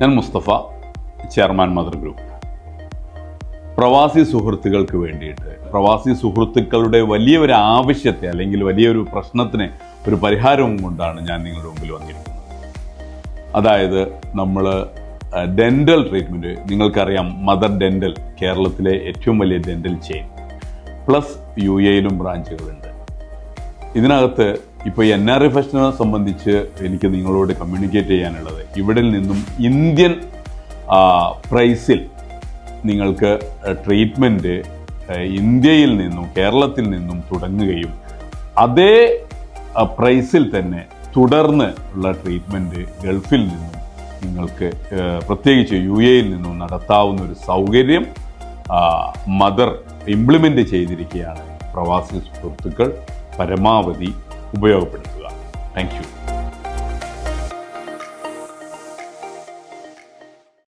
ഞാൻ Mustafa chairman mother group. പ്രവാസി സുഹൃത്തുക്കൾക്ക് വേണ്ടിയിട്ട് പ്രവാസി സുഹൃത്തുക്കളുടെ വലിയ ഒരു ആവശ്യത്തെ അല്ലെങ്കിൽ വലിയൊരു പ്രശ്നത്തിന് ഒരു പരിഹാരവും കൊണ്ടാണ് ഞാൻ നിങ്ങളുടെ മുമ്പിൽ വന്നിരിക്കുന്നത്. അതായത് നമ്മൾ ഡെന്റൽ ട്രീറ്റ്മെന്റ് നിങ്ങൾക്കറിയാം മദർ ഡെന്റൽ കേരളത്തിലെ ഏറ്റവും വലിയ ഡെന്റൽ ചെയിൻ പ്ലസ് യു എയിലും ബ്രാഞ്ചുകളുണ്ട് ഇതിനകത്ത് ഇപ്പോൾ എൻ ആർ എഫ് ഫെസ്റ്റിനെ സംബന്ധിച്ച് എനിക്ക് നിങ്ങളോട് കമ്മ്യൂണിക്കേറ്റ് ചെയ്യാനുള്ളത് ഇവിടെ നിന്നും ഇന്ത്യൻ പ്രൈസിൽ നിങ്ങൾക്ക് ട്രീറ്റ്മെന്റ് ഇന്ത്യയിൽ നിന്നും കേരളത്തിൽ നിന്നും തുടങ്ങുകയും അതേ പ്രൈസിൽ തന്നെ തുടർന്ന് ഉള്ള ട്രീറ്റ്മെന്റ് ഗൾഫിൽ നിന്നും നിങ്ങൾക്ക് പ്രത്യേകിച്ച് യു എയിൽ നിന്നും നടത്താവുന്ന ഒരു സൗകര്യം മദർ ഇംപ്ലിമെന്റ് ചെയ്തിരിക്കുകയാണ്. പ്രവാസി സുഹൃത്തുക്കൾ പരമാവധി ഉപയോഗപ്പെടുത്തുക. താങ്ക്